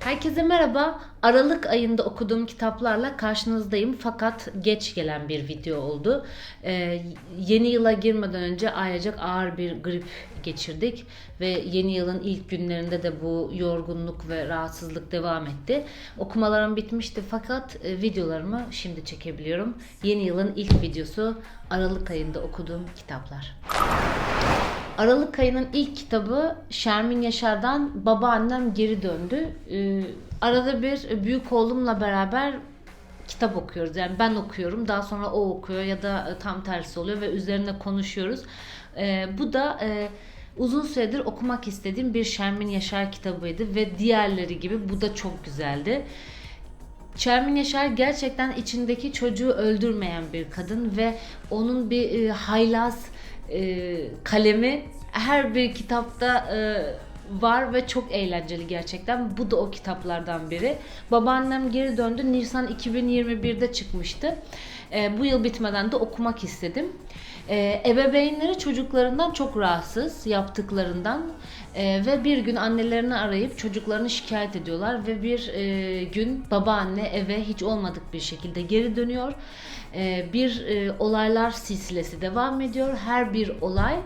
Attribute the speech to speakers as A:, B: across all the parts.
A: Herkese merhaba. Aralık ayında okuduğum kitaplarla karşınızdayım fakat geç gelen bir video oldu. Ee, yeni yıla girmeden önce ailecek ağır bir grip geçirdik ve yeni yılın ilk günlerinde de bu yorgunluk ve rahatsızlık devam etti. Okumalarım bitmişti fakat e, videolarımı şimdi çekebiliyorum. Yeni yılın ilk videosu Aralık ayında okuduğum kitaplar. Aralık ayının ilk kitabı Şermin Yaşar'dan Babaannem Geri Döndü. Ee, arada bir büyük oğlumla beraber kitap okuyoruz. Yani ben okuyorum, daha sonra o okuyor ya da tam tersi oluyor ve üzerine konuşuyoruz. Ee, bu da e, uzun süredir okumak istediğim bir Şermin Yaşar kitabıydı ve diğerleri gibi bu da çok güzeldi. Şermin Yaşar gerçekten içindeki çocuğu öldürmeyen bir kadın ve onun bir e, haylaz e, kalemi her bir kitapta e, var ve çok eğlenceli gerçekten. Bu da o kitaplardan biri. Babaannem geri döndü. Nisan 2021'de çıkmıştı. E, bu yıl bitmeden de okumak istedim. E, ebeveynleri çocuklarından çok rahatsız yaptıklarından e, ve bir gün annelerini arayıp çocuklarını şikayet ediyorlar ve bir e, gün babaanne eve hiç olmadık bir şekilde geri dönüyor. E, bir e, olaylar silsilesi devam ediyor. Her bir olay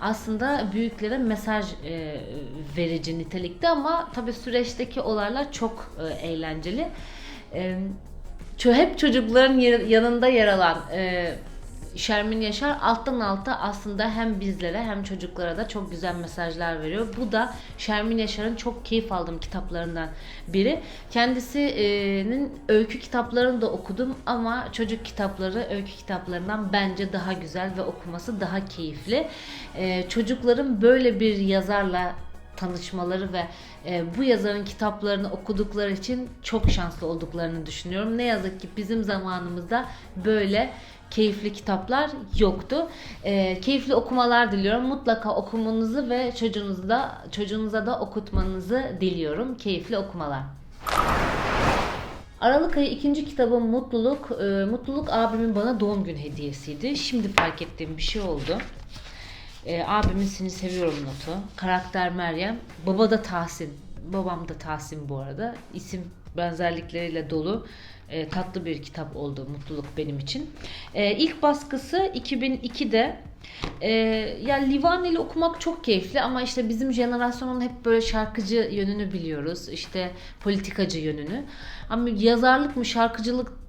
A: aslında büyüklere mesaj e, verici nitelikte ama tabii süreçteki olaylar çok e, eğlenceli. E, hep çocukların yanında yer alan e, Şermin Yaşar alttan alta aslında hem bizlere hem çocuklara da çok güzel mesajlar veriyor. Bu da Şermin Yaşar'ın çok keyif aldığım kitaplarından biri. Kendisinin öykü kitaplarını da okudum ama çocuk kitapları öykü kitaplarından bence daha güzel ve okuması daha keyifli. Ee, çocukların böyle bir yazarla tanışmaları ve e, bu yazarın kitaplarını okudukları için çok şanslı olduklarını düşünüyorum. Ne yazık ki bizim zamanımızda böyle keyifli kitaplar yoktu. E, keyifli okumalar diliyorum. Mutlaka okumanızı ve çocuğunuzu da çocuğunuza da okutmanızı diliyorum. Keyifli okumalar. Aralık ayı ikinci kitabım Mutluluk. E, Mutluluk abimin bana doğum gün hediyesiydi. Şimdi fark ettiğim bir şey oldu. E, abimin seni seviyorum notu. Karakter Meryem. Baba da Tahsin. Babam da Tahsin bu arada. İsim benzerlikleriyle dolu e, tatlı bir kitap oldu Mutluluk benim için. E, ilk baskısı 2002'de. E, ya Livaneli okumak çok keyifli ama işte bizim jenerasyonun hep böyle şarkıcı yönünü biliyoruz. İşte politikacı yönünü. Ama yazarlık mı şarkıcılık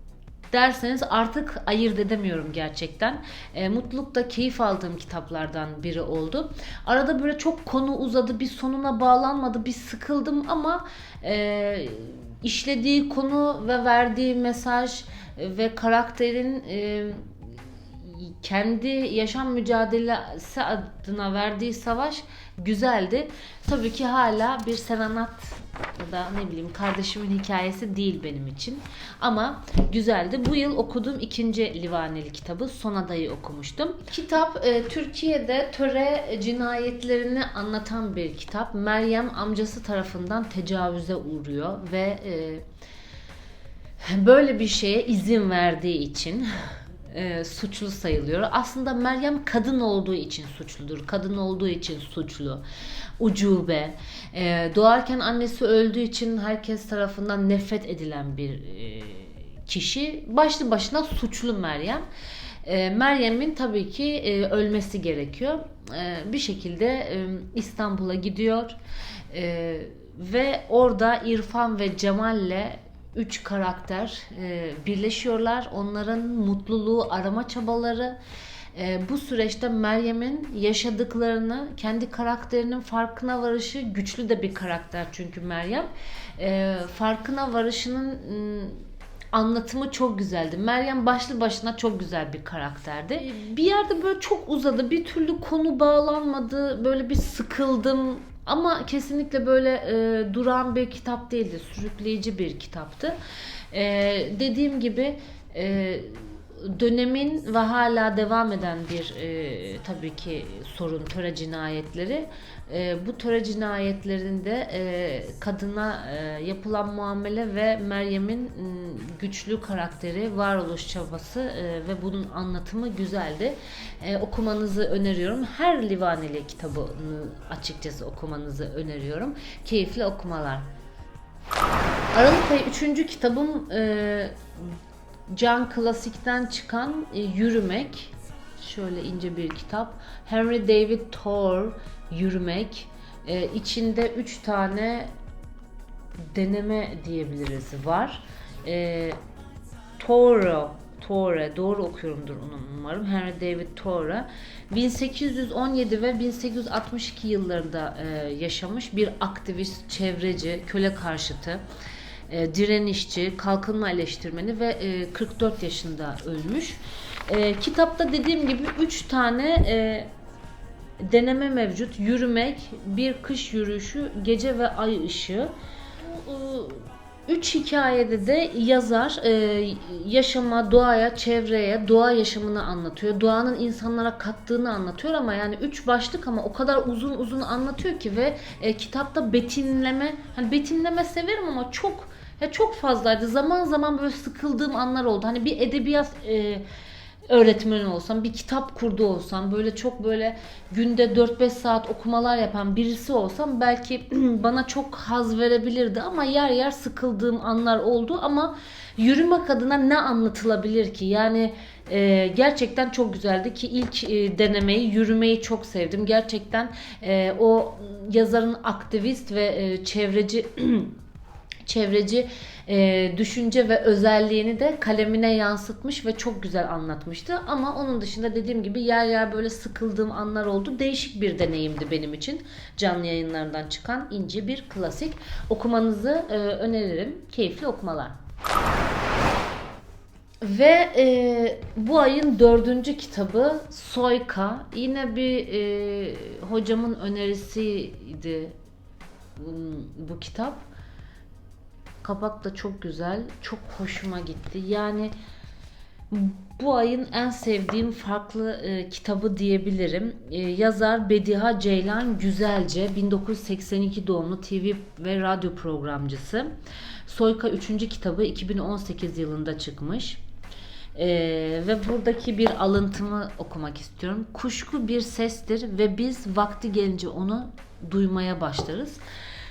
A: derseniz artık ayırt edemiyorum gerçekten. E, mutlulukta keyif aldığım kitaplardan biri oldu. Arada böyle çok konu uzadı, bir sonuna bağlanmadı, bir sıkıldım ama e, işlediği konu ve verdiği mesaj ve karakterin e, kendi yaşam mücadelesi adına verdiği savaş güzeldi. Tabii ki hala bir Serenat ya da ne bileyim kardeşimin hikayesi değil benim için. Ama güzeldi. Bu yıl okuduğum ikinci Livaneli kitabı Son Adayı okumuştum. Kitap e, Türkiye'de töre cinayetlerini anlatan bir kitap. Meryem amcası tarafından tecavüze uğruyor ve e, böyle bir şeye izin verdiği için e, suçlu sayılıyor. Aslında Meryem kadın olduğu için suçludur. Kadın olduğu için suçlu. Ucube. E, doğarken annesi öldüğü için herkes tarafından nefret edilen bir e, kişi. Başlı başına suçlu Meryem. E, Meryem'in tabii ki e, ölmesi gerekiyor. E, bir şekilde e, İstanbul'a gidiyor. E, ve orada İrfan ve Cemal'le üç karakter e, birleşiyorlar. Onların mutluluğu arama çabaları e, bu süreçte Meryem'in yaşadıklarını, kendi karakterinin farkına varışı güçlü de bir karakter çünkü Meryem. E, farkına varışının m, anlatımı çok güzeldi. Meryem başlı başına çok güzel bir karakterdi. Bir yerde böyle çok uzadı. Bir türlü konu bağlanmadı. Böyle bir sıkıldım. Ama kesinlikle böyle e, duran bir kitap değildi. Sürükleyici bir kitaptı. E, dediğim gibi e, dönemin ve hala devam eden bir e, tabii ki sorun töre cinayetleri. E, bu töre cinayetlerinde e, kadına e, yapılan muamele ve Meryem'in m, güçlü karakteri, varoluş çabası e, ve bunun anlatımı güzeldi. E, okumanızı öneriyorum. Her Livaneli kitabını açıkçası okumanızı öneriyorum. Keyifli okumalar. Aralık ayı üçüncü kitabım e, Can Klasik'ten çıkan e, Yürümek. Şöyle ince bir kitap. Henry David Thoreau Yürümek. E, içinde üç tane deneme diyebiliriz var. E, Thoreau Thoreau, doğru okuyorumdur onu umarım. Henry David Thoreau 1817 ve 1862 yıllarında e, yaşamış bir aktivist, çevreci, köle karşıtı, e, direnişçi, kalkınma eleştirmeni ve e, 44 yaşında ölmüş. E, kitapta dediğim gibi 3 tane e, deneme mevcut. Yürümek, bir kış yürüyüşü, gece ve ay ışığı. Bu, e, Üç hikayede de yazar e, yaşama, doğaya, çevreye, doğa yaşamını anlatıyor. Doğanın insanlara kattığını anlatıyor ama yani üç başlık ama o kadar uzun uzun anlatıyor ki ve e, kitapta betimleme, hani betimleme severim ama çok ya çok fazlaydı. Zaman zaman böyle sıkıldığım anlar oldu. Hani bir edebiyat e, öğretmeni olsam, bir kitap kurdu olsam, böyle çok böyle günde 4-5 saat okumalar yapan birisi olsam belki bana çok haz verebilirdi ama yer yer sıkıldığım anlar oldu ama yürümek adına ne anlatılabilir ki? Yani e, gerçekten çok güzeldi ki ilk e, denemeyi yürümeyi çok sevdim. Gerçekten e, o yazarın aktivist ve e, çevreci çevreci e, düşünce ve özelliğini de kalemine yansıtmış ve çok güzel anlatmıştı. Ama onun dışında dediğim gibi yer yer böyle sıkıldığım anlar oldu. Değişik bir deneyimdi benim için. Canlı yayınlarından çıkan ince bir klasik. Okumanızı e, öneririm. Keyifli okumalar. Ve e, bu ayın dördüncü kitabı Soyka. Yine bir e, hocamın önerisiydi bu kitap. Kapak da çok güzel. Çok hoşuma gitti. Yani bu ayın en sevdiğim farklı e, kitabı diyebilirim. E, yazar Bediha Ceylan Güzelce 1982 doğumlu TV ve radyo programcısı. Soyka 3. kitabı 2018 yılında çıkmış. E, ve buradaki bir alıntımı okumak istiyorum. Kuşku bir sestir ve biz vakti gelince onu duymaya başlarız.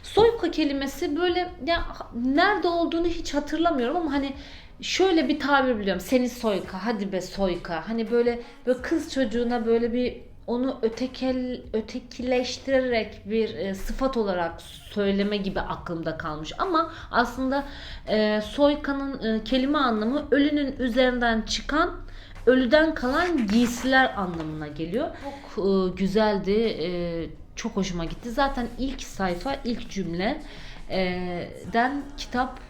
A: Soyka kelimesi böyle ya nerede olduğunu hiç hatırlamıyorum ama hani şöyle bir tabir biliyorum. Seni soyka, hadi be soyka. Hani böyle böyle kız çocuğuna böyle bir onu ötekel ötekileştirerek bir e, sıfat olarak söyleme gibi aklımda kalmış. Ama aslında e, soykanın e, kelime anlamı ölünün üzerinden çıkan ölüden kalan giysiler anlamına geliyor. Çok e, güzeldi. E, çok hoşuma gitti. Zaten ilk sayfa, ilk cümleden kitap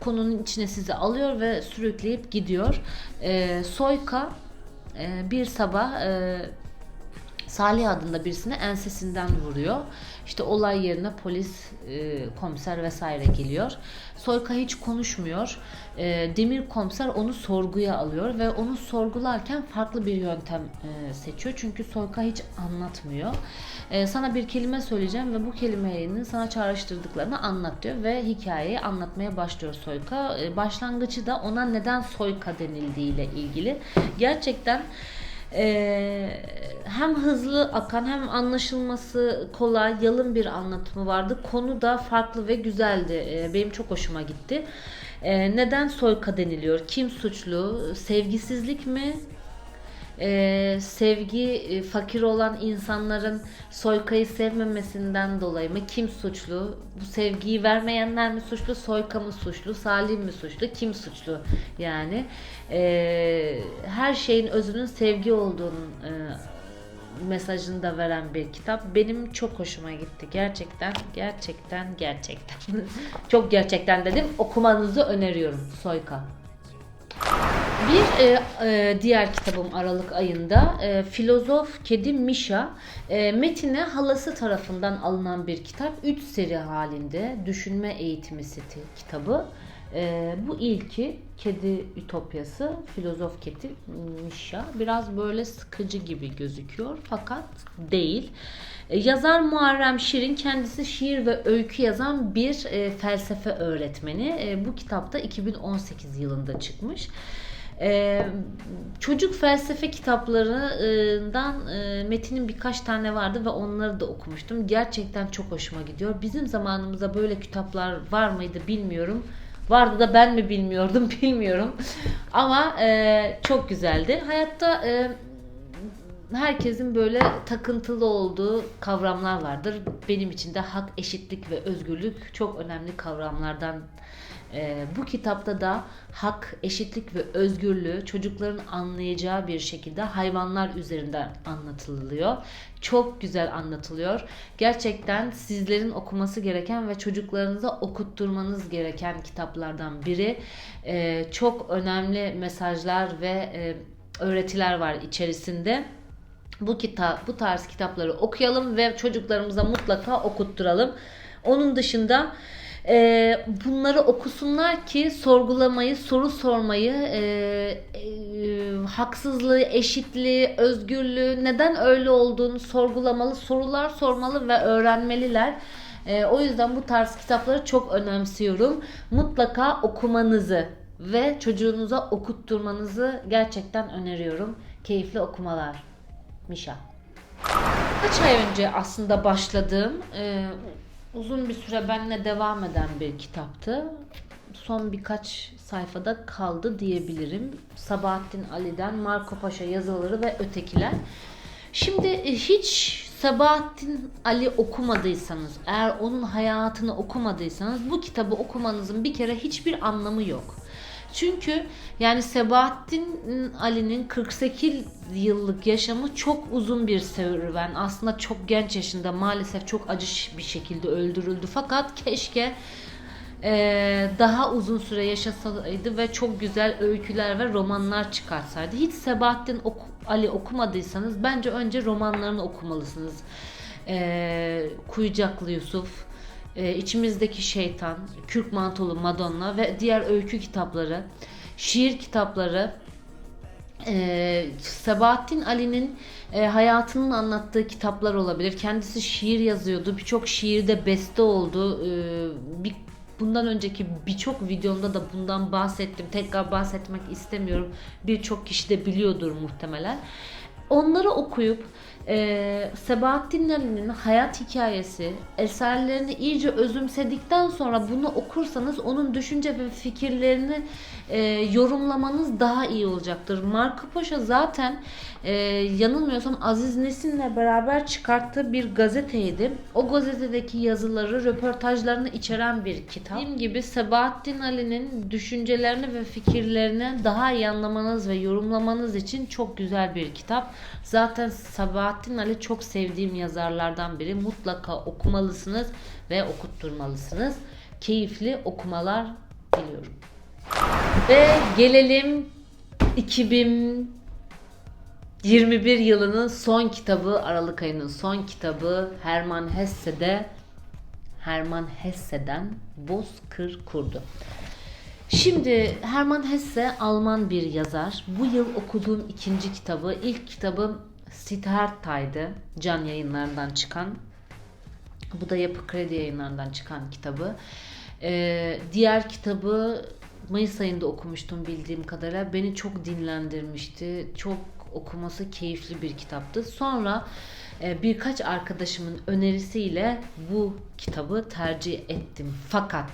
A: konunun içine sizi alıyor ve sürükleyip gidiyor. E, Soyka e, bir sabah e, Salih adında birisine ensesinden vuruyor. İşte olay yerine polis, e, komiser vesaire geliyor. Soyka hiç konuşmuyor. E, Demir komiser onu sorguya alıyor ve onu sorgularken farklı bir yöntem e, seçiyor. Çünkü Soyka hiç anlatmıyor. E, sana bir kelime söyleyeceğim ve bu kelimenin sana çağrıştırdıklarını anlat diyor ve hikayeyi anlatmaya başlıyor Soyka. E, başlangıcı da ona neden Soyka denildiği ile ilgili. Gerçekten ee, hem hızlı akan hem anlaşılması kolay, yalın bir anlatımı vardı. Konu da farklı ve güzeldi. Ee, benim çok hoşuma gitti. Ee, neden soyka deniliyor? Kim suçlu? Sevgisizlik mi? E, sevgi e, fakir olan insanların soykayı sevmemesinden dolayı mı? Kim suçlu? Bu sevgiyi vermeyenler mi suçlu? Soyka mı suçlu? Salim mi suçlu? Kim suçlu? Yani e, her şeyin özünün sevgi olduğunu e, mesajını da veren bir kitap. Benim çok hoşuma gitti. Gerçekten, gerçekten, gerçekten. çok gerçekten dedim. Okumanızı öneriyorum. Soyka. Bir e, e, diğer kitabım Aralık ayında e, Filozof Kedi Mişa e, metine halası tarafından alınan bir kitap. Üç seri halinde düşünme eğitimi seti kitabı. E, bu ilki Kedi Ütopyası Filozof Kedi Mişa. Biraz böyle sıkıcı gibi gözüküyor fakat değil. E, yazar Muharrem Şirin kendisi şiir ve öykü yazan bir e, felsefe öğretmeni. E, bu kitapta 2018 yılında çıkmış. Ee, çocuk felsefe kitaplarından e, Metin'in birkaç tane vardı ve onları da okumuştum. Gerçekten çok hoşuma gidiyor. Bizim zamanımızda böyle kitaplar var mıydı bilmiyorum. Vardı da ben mi bilmiyordum bilmiyorum. Ama e, çok güzeldi. Hayatta e, herkesin böyle takıntılı olduğu kavramlar vardır. Benim için de hak, eşitlik ve özgürlük çok önemli kavramlardan. Ee, bu kitapta da hak, eşitlik ve özgürlüğü çocukların anlayacağı bir şekilde hayvanlar üzerinden anlatılıyor. Çok güzel anlatılıyor. Gerçekten sizlerin okuması gereken ve çocuklarınıza okutturmanız gereken kitaplardan biri. Ee, çok önemli mesajlar ve e, öğretiler var içerisinde. Bu kitap, bu tarz kitapları okuyalım ve çocuklarımıza mutlaka okutturalım. Onun dışında e, bunları okusunlar ki sorgulamayı, soru sormayı, e, e, haksızlığı, eşitliği, özgürlüğü, neden öyle olduğunu sorgulamalı, sorular sormalı ve öğrenmeliler. E, o yüzden bu tarz kitapları çok önemsiyorum. Mutlaka okumanızı ve çocuğunuza okutturmanızı gerçekten öneriyorum. Keyifli okumalar. Mişa. Kaç ay önce aslında başladığım e, uzun bir süre benimle devam eden bir kitaptı. Son birkaç sayfada kaldı diyebilirim. Sabahattin Ali'den Marco Paşa yazıları ve ötekiler. Şimdi e, hiç Sabahattin Ali okumadıysanız, eğer onun hayatını okumadıysanız bu kitabı okumanızın bir kere hiçbir anlamı yok. Çünkü yani Sebahattin Ali'nin 48 yıllık yaşamı çok uzun bir serüven. Aslında çok genç yaşında maalesef çok acı bir şekilde öldürüldü. Fakat keşke e, daha uzun süre yaşasaydı ve çok güzel öyküler ve romanlar çıkartsaydı. Hiç Sebahattin Ali okumadıysanız bence önce romanlarını okumalısınız. E, Kuyucaklı Yusuf, e, içimizdeki şeytan, Kürk mantolu Madonna ve diğer öykü kitapları, şiir kitapları, e, Sabahattin Ali'nin e, hayatının anlattığı kitaplar olabilir. Kendisi şiir yazıyordu. Birçok şiirde beste oldu. E, bir Bundan önceki birçok videomda da bundan bahsettim. Tekrar bahsetmek istemiyorum. Birçok kişi de biliyordur muhtemelen. Onları okuyup e, Sebahattin Ali'nin hayat hikayesi, eserlerini iyice özümsedikten sonra bunu okursanız onun düşünce ve fikirlerini e, yorumlamanız daha iyi olacaktır. Marco Paşa zaten e, yanılmıyorsam Aziz Nesin'le beraber çıkarttığı bir gazeteydi. O gazetedeki yazıları, röportajlarını içeren bir kitap. Dediğim gibi Sebahattin Ali'nin düşüncelerini ve fikirlerini daha iyi anlamanız ve yorumlamanız için çok güzel bir kitap. Zaten Sabahattin Ali çok sevdiğim yazarlardan biri. Mutlaka okumalısınız ve okutturmalısınız. Keyifli okumalar diliyorum. Ve gelelim 2021 yılının son kitabı, Aralık ayının son kitabı Herman Hesse'de Herman Hesse'den Bozkır Kurdu. Şimdi Hermann Hesse Alman bir yazar. Bu yıl okuduğum ikinci kitabı, ilk kitabım Siddhartha'ydı. Can yayınlarından çıkan. Bu da Yapı Kredi yayınlarından çıkan kitabı. Ee, diğer kitabı Mayıs ayında okumuştum bildiğim kadarıyla. Beni çok dinlendirmişti. Çok okuması keyifli bir kitaptı. Sonra e, birkaç arkadaşımın önerisiyle bu kitabı tercih ettim. Fakat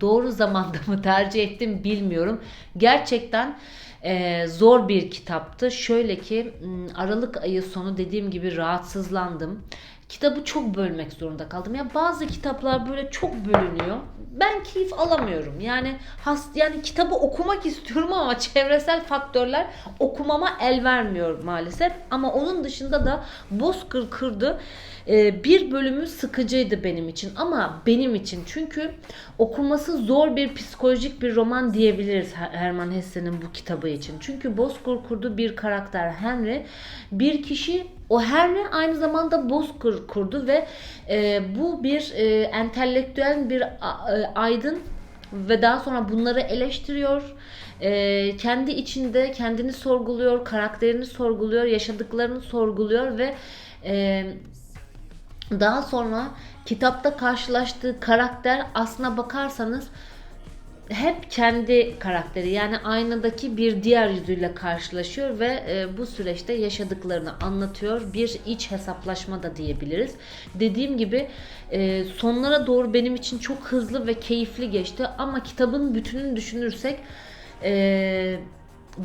A: doğru zamanda mı tercih ettim bilmiyorum. Gerçekten e, zor bir kitaptı. Şöyle ki Aralık ayı sonu dediğim gibi rahatsızlandım. Kitabı çok bölmek zorunda kaldım. Ya bazı kitaplar böyle çok bölünüyor. Ben keyif alamıyorum. Yani has yani kitabı okumak istiyorum ama çevresel faktörler okumama el vermiyor maalesef. Ama onun dışında da Bozkır Kırdı e, bir bölümü sıkıcıydı benim için ama benim için çünkü okuması zor bir psikolojik bir roman diyebiliriz Herman Hesse'nin bu kitabı için. Çünkü Bozkır Kurdu bir karakter Henry bir kişi o Henry aynı zamanda Bozkır kurdu ve e, bu bir e, entelektüel bir a, e, aydın ve daha sonra bunları eleştiriyor. E, kendi içinde kendini sorguluyor, karakterini sorguluyor, yaşadıklarını sorguluyor ve e, daha sonra kitapta karşılaştığı karakter aslına bakarsanız hep kendi karakteri yani aynadaki bir diğer yüzüyle karşılaşıyor ve e, bu süreçte yaşadıklarını anlatıyor. Bir iç hesaplaşma da diyebiliriz. Dediğim gibi e, sonlara doğru benim için çok hızlı ve keyifli geçti ama kitabın bütününü düşünürsek e,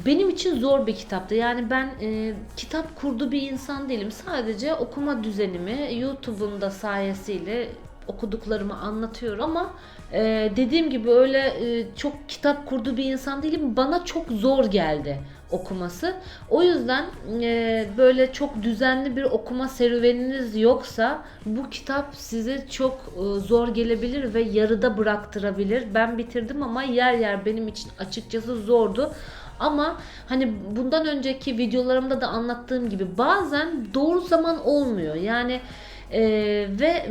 A: benim için zor bir kitaptı. Yani ben e, kitap kurdu bir insan değilim. Sadece okuma düzenimi YouTube'un da sayesiyle okuduklarımı anlatıyorum ama e, dediğim gibi öyle e, çok kitap kurdu bir insan değilim. Bana çok zor geldi okuması. O yüzden e, böyle çok düzenli bir okuma serüveniniz yoksa bu kitap size çok e, zor gelebilir ve yarıda bıraktırabilir. Ben bitirdim ama yer yer benim için açıkçası zordu. Ama hani bundan önceki videolarımda da anlattığım gibi bazen doğru zaman olmuyor. Yani e, ve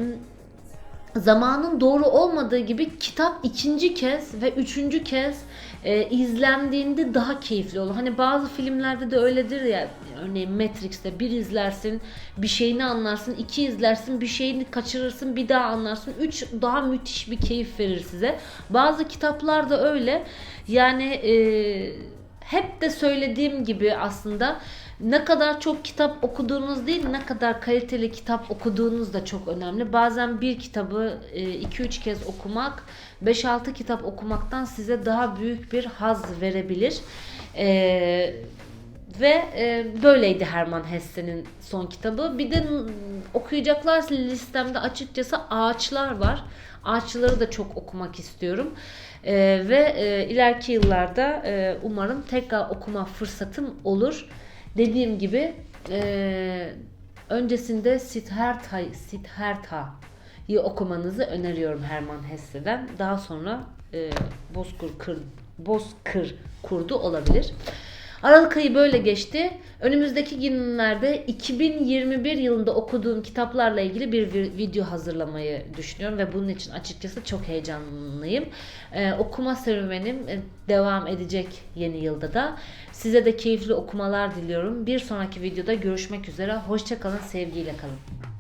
A: zamanın doğru olmadığı gibi kitap ikinci kez ve üçüncü kez e, izlendiğinde daha keyifli olur. Hani bazı filmlerde de öyledir ya. Örneğin Matrix'te bir izlersin, bir şeyini anlarsın, iki izlersin, bir şeyini kaçırırsın, bir daha anlarsın. Üç daha müthiş bir keyif verir size. Bazı kitaplar da öyle. Yani e, hep de söylediğim gibi aslında ne kadar çok kitap okuduğunuz değil ne kadar kaliteli kitap okuduğunuz da çok önemli. Bazen bir kitabı 2-3 kez okumak 5-6 kitap okumaktan size daha büyük bir haz verebilir. Ee, ve e, böyleydi Herman Hesse'nin son kitabı. Bir de okuyacaklar listemde açıkçası Ağaçlar var. Ağaçları da çok okumak istiyorum. E, ve e, ileriki yıllarda e, umarım tekrar okuma fırsatım olur. Dediğim gibi e, öncesinde Siddhartha, Siddhartha'yı okumanızı öneriyorum Herman Hesse'den. Daha sonra e, Bozkır, Kır, Bozkır kurdu olabilir. Aralık ayı böyle geçti. Önümüzdeki günlerde 2021 yılında okuduğum kitaplarla ilgili bir vi- video hazırlamayı düşünüyorum ve bunun için açıkçası çok heyecanlıyım. Ee, okuma serüvenim e, devam edecek yeni yılda da. Size de keyifli okumalar diliyorum. Bir sonraki videoda görüşmek üzere. Hoşçakalın, sevgiyle kalın.